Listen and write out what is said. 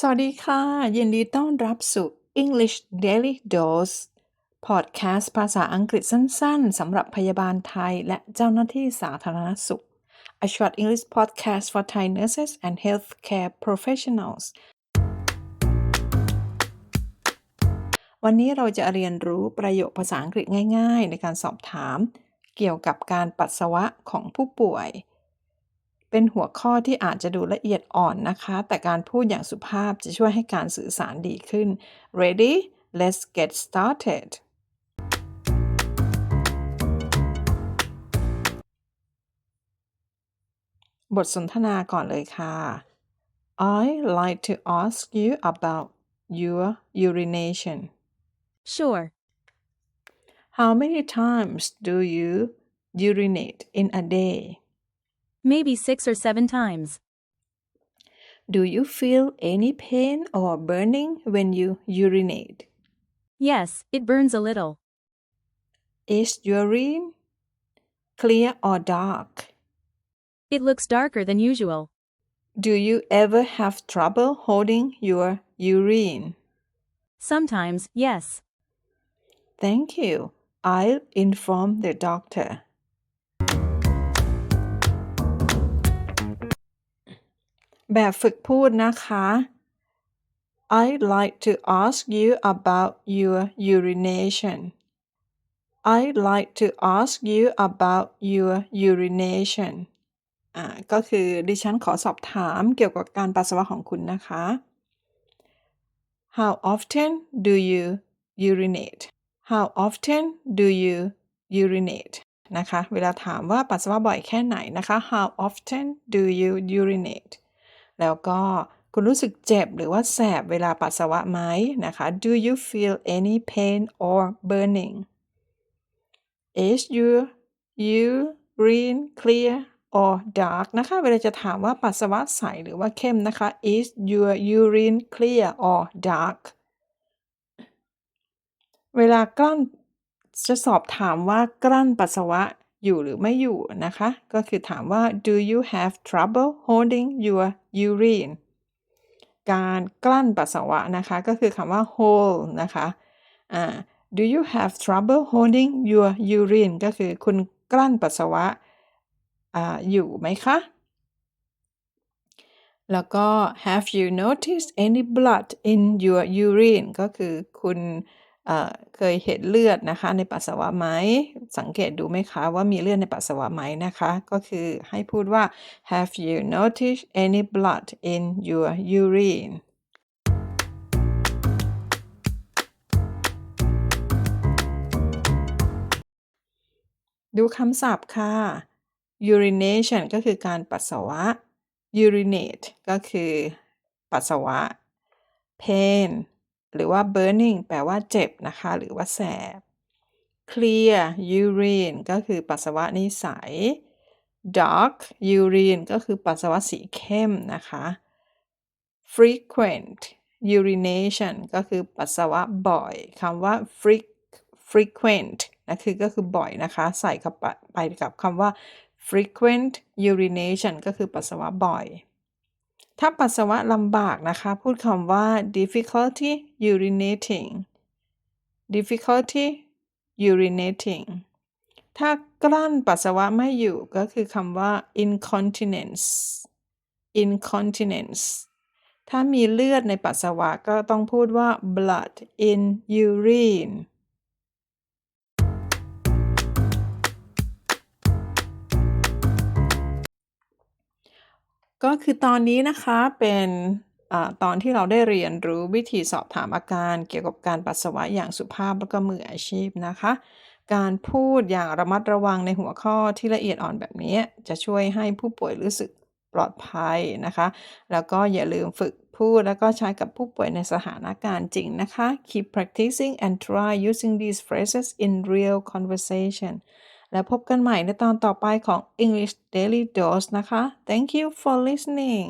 สวัสดีค่ะ ยินดีต้อนรับสู่ English Daily Dose พอดแคสต์ภาษาอังกฤษสั้นๆสำหรับพยาบาลไทยและเจ้าหน้าที่สาธารณสุข A short English podcast for Thai nurses and healthcare professionals วันนี้เราจะเรียนรู้ประโยคภาษาอังกฤษง่ายๆ ในการสอบถาม เกี่ยวกับการปัสสาวะของผู้ป่วย เป็นหัวข้อที่อาจจะดูละเอียดอ่อนนะคะ แต่การพูดอย่างสุภาพจะช่วยให้การสื่อสารดีขึ้น Ready let's get started บทสนทนาก่อนเลยค่ะ I like to ask you about your urination Sure. How many times do you urinate in a day Maybe six or seven times. Do you feel any pain or burning when you urinate Yes, it burns a little. Is urine clear or dark? It looks darker than usual. Do you ever have trouble holding your urine? Sometimes, yes. Thank you. I'll inform the doctor. แบบฝึกพูดนะคะ I'd like to ask you about your urination. I'd like to ask you about your urination. อ่าก็คือดิฉันขอสอบถามเกี่ยวกับการปัสสาวะของคุณนะคะ How often do you urinate? How often do you urinate? นะคะ เวลาถามว่าปัสสาวะบ่อยแค่ไหนนะคะ How often do you urinate? แล้วก็คุณรู้สึกเจ็บหรือว่าแสบเวลาปัสสาวะไหมนะคะ Do you feel any pain or burning? Is your urine clear or dark นะคะ เวลาจะถามว่าปัสสาวะใสหรือว่าเข้มนะคะ Is your urine clear or dark เวลากลั้นจะสอบถามว่ากลั้นปัสสาวะ อยู่หรือไม่อยู่นะคะ ก็คือถามว่า do you have trouble holding your urine การกลั้นปัสสาวะนะคะ ก็คือคำว่า hold นะคะอ่า do you have trouble holding your urine ก็คือคุณกลั้นปัสสาวะออยู่ไหมคะ แล้วก็ have you noticed any blood in your urine ก็คือคุณ เคยเห็นเลือดนะคะในปัสสาวะไหมสังเกตดูไหมคะว่ามีเลือดในปัสสาวะไหมนะคะ ก็คือให้พูดว่า have you noticed any blood in your urine ดูคำศัพท์ค่ะ urination ก็คือการปัสสาวะ urinate ก็คือปัสสาวะ pain หรือว่า burning แปลว่าเจ็บนะคะ หรือว่าแสบ clear urine ก็คือปัสสาวะนิสัย dark urine ก็คือปัสสาวะสีเข้มนะคะ frequent urination ก็คือปัสสาวะบ่อยคำว่า frequent นะคือก็คือบ่อยนะคะ ใส่กับไปกับคำว่า frequent urination ก็คือปัสสาวะบ่อย ถ้าปัสสาวะลำบากนะคะ พูดคำว่า difficulty urinating difficulty urinating ถ้ากลั้นปัสสาวะไม่อยู่ก็คือคำว่า incontinence incontinence ถ้ามีเลือดในปัสสาวะก็ต้องพูดว่า blood in urine ก็คือตอนนี้นะคะเป็นอตอนที่เราได้เรียนรู้วิธีสอบถามอาการเกี่ยวกับการปัสสาวะอย่างสุภาพแล้วก็มืออาชีพนะคะ การพูดอย่างระมัดระวังในหัวข้อที่ละเอียดอ่อนแบบนี้จะช่วยให้ผู้ป่วยรู้สึกปลอดภัยนะคะ แล้วก็อย่าลืมฝึกพูดแล้วก็ใช้กับผู้ป่วยในสถานการณ์จริงนะคะ keep practicing and try using these phrases in real conversation แล้วพบกันใหม่ในตอนต่อไปของ English Daily Dose นะคะ Thank you for listening